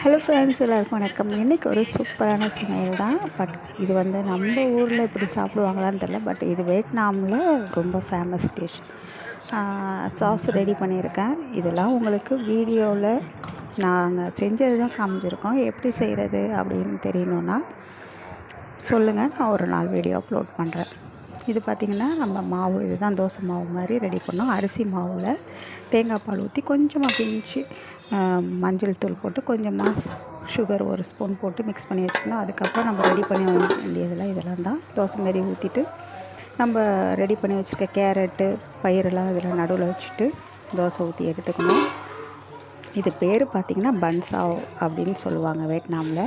Hello friends எல்லாருக்கும் வணக்கம். இன்றைக்கி ஒரு சூப்பரான சமையல் தான். பட் இது வந்து நம்ம ஊரில் இப்படி சாப்பிடுவாங்களான்னு தெரில பட் இது வியட்நாமில் ரொம்ப ஃபேமஸ் டிஷ் சாஸ் ரெடி பண்ணியிருக்கேன். இதெல்லாம் உங்களுக்கு வீடியோவில் நாங்கள் செஞ்சது தான் காமிச்சிருக்கோம். எப்படி செய்கிறது அப்படின்னு தெரியணுன்னா சொல்லுங்கள் நான் ஒரு நாள் வீடியோ அப்லோட் பண்ணுறேன் இது பார்த்திங்கன்னா நம்ம மாவு இதுதான் தோசை மாவு மாதிரி ரெடி பண்ணோம். அரிசி மாவில் தேங்காய் பால் ஊற்றி கொஞ்சமாக பிஞ்சு மஞ்சள் தூள் போட்டு கொஞ்சமாக சுகர் ஒரு ஸ்பூன் போட்டு மிக்ஸ் பண்ணி வச்சுக்கணும். அதுக்கப்புறம் நம்ம ரெடி பண்ணி வேண்டியதெல்லாம் இதெல்லாம் தான். தோசை மாரி ஊற்றிட்டு நம்ம ரெடி பண்ணி வச்சுருக்க கேரட்டு பயிரெல்லாம் இதில் நடுவில் வச்சுட்டு தோசை ஊற்றி எடுத்துக்கணும். இது பேர் பார்த்திங்கன்னா பன்சாவ் அப்படின்னு சொல்லுவாங்க வியட்நாமில்.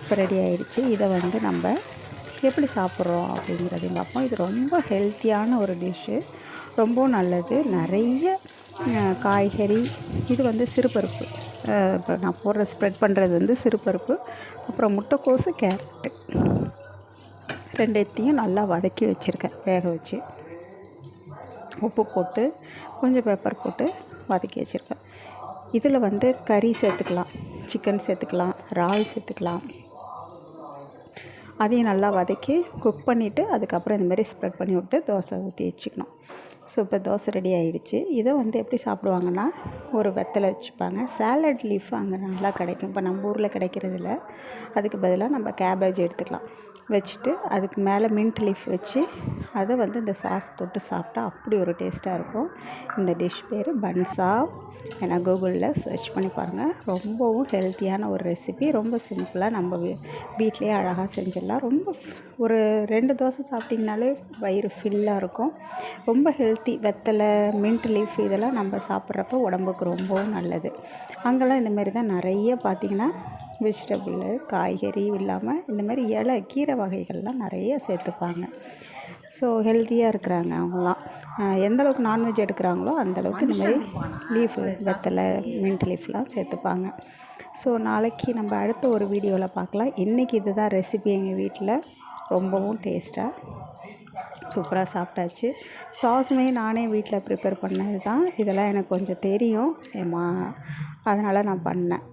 இப்போ ரெடி ஆகிடுச்சு இதை வந்து நம்ம எப்படி சாப்பிட்றோம் அப்படிங்கிறதையும் பார்ப்போம். இது ரொம்ப ஹெல்த்தியான ஒரு டிஷ்ஷு ரொம்ப நல்லது. நிறைய காய்கறி இது வந்து சிறுபருப்பு. இப்போ நான் போடுற ஸ்ப்ரெட் பண்ணுறது வந்து சிறுபருப்பு. அப்புறம் முட்டைக்கோசு கேரட்டு. ரெண்டுத்தையும் நல்லா வதக்கி வச்சுருக்கேன் வேக வச்சு. உப்பு போட்டு கொஞ்சம் பேப்பர் போட்டு வதக்கி வச்சுருக்கேன். இதில் வந்து கறி சேர்த்துக்கலாம் சிக்கன் சேர்த்துக்கலாம் இறால் சேர்த்துக்கலாம். அதையும் நல்லா வதக்கி குக் பண்ணிவிட்டு அதுக்கப்புறம் இந்தமாரி ஸ்ப்ரெட் பண்ணி விட்டு தோசை ஊற்றி வச்சுக்கணும். ஸோ இப்போ தோசை ரெடி ஆகிடுச்சு இதை வந்து எப்படி சாப்பிடுவாங்கன்னா ஒரு வெத்தலை வச்சுப்பாங்க. சேலட் லீஃப் அங்கே நல்லா கிடைக்கும். இப்போ நம்ம ஊரில் கிடைக்கிறதில்ல. அதுக்கு பதிலாக நம்ம கேபேஜ் எடுத்துக்கலாம். வச்சுட்டு அதுக்கு மேலே மின்ட் லீஃப் வச்சு அதை வந்து இந்த சாஸ் தொட்டு சாப்பிட்டா அப்படி ஒரு டேஸ்ட்டாக இருக்கும். இந்த டிஷ் பேர் பன்சா ஏன்னா கூகுளில் சர்ச் பண்ணி பாருங்கள் ரொம்பவும் ஹெல்த்தியான ஒரு ரெசிபி ரொம்ப சிம்பிளாக நம்ம வீ வீட்லேயே அழகாக செஞ்சிடலாம். ரொம்ப ஒரு ரெண்டு தோசை சாப்பிட்டிங்கனாலே வயிறு ஃபில்லாக இருக்கும். ரொம்ப ஹெல்த்தி வெத்தலை மின்ட் லீஃப் இதெல்லாம் நம்ம சாப்பிட்றப்ப உடம்புக்கு ரொம்பவும் நல்லது. அங்கெல்லாம் இந்தமாரி தான் நிறைய பார்த்திங்கன்னா வெஜிடபிள் காய்கறி இல்லாமல் இந்த மாதிரி இலை கீரை வகைகள்லாம் நிறைய சேர்த்துப்பாங்க. ஸோ ஹெல்த்தியாக இருக்கிறாங்க அவங்களாம் எந்தளவுக்கு நான்வெஜ் எடுக்கிறாங்களோ அந்தளவுக்கு இந்த மாதிரி லீஃப் வெத்தலை மின்ட் லீஃப்லாம் சேர்த்துப்பாங்க. ஸோ நாளைக்கு நம்ம அடுத்த ஒரு வீடியோவில் பார்க்கலாம். இன்றைக்கி இதுதான் ரெசிபி எங்கள் வீட்டில். ரொம்பவும் டேஸ்ட்டாக சூப்பராக சாப்பிட்டாச்சு. சாஸுமே நானே வீட்டில் ப்ரிப்பேர் பண்ணது தான் இதெல்லாம் எனக்கு கொஞ்சம் தெரியும். ஏமா அதனால் நான் பண்ணேன்.